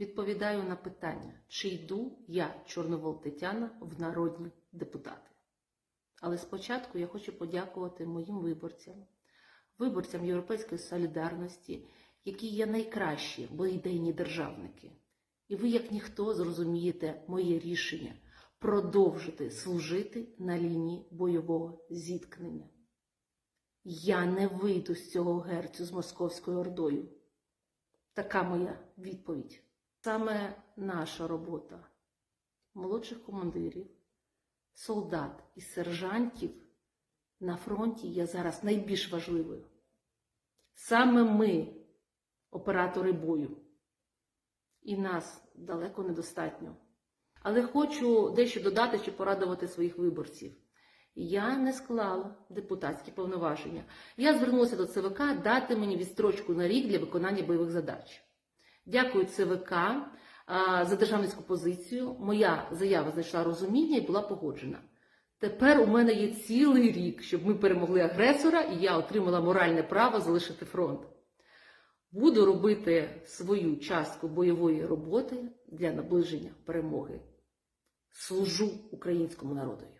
відповідаю на питання, чи йду я, Чорновол Тетяна, в народні депутати. Але спочатку я хочу подякувати моїм виборцям, виборцям Європейської солідарності, які є найкращі, бо ідейні державники. І ви, як ніхто, зрозумієте моє рішення продовжити служити на лінії бойового зіткнення. Я не вийду з цього герцю з Московською Ордою. Така моя відповідь. Саме наша робота молодших командирів, солдат і сержантів на фронті є зараз найбільш важливою. Саме ми, оператори бою, і нас далеко недостатньо. Але хочу дещо додати чи порадувати своїх виборців. Я не склала депутатські повноваження. Я звернулася до ЦВК дати мені відстрочку на рік для виконання бойових задач. Дякую ЦВК а, за державницьку позицію. Моя заява знайшла розуміння і була погоджена. Тепер у мене є цілий рік, щоб ми перемогли агресора, і я отримала моральне право залишити фронт. Буду робити свою частку бойової роботи для наближення перемоги. Служу українському народові.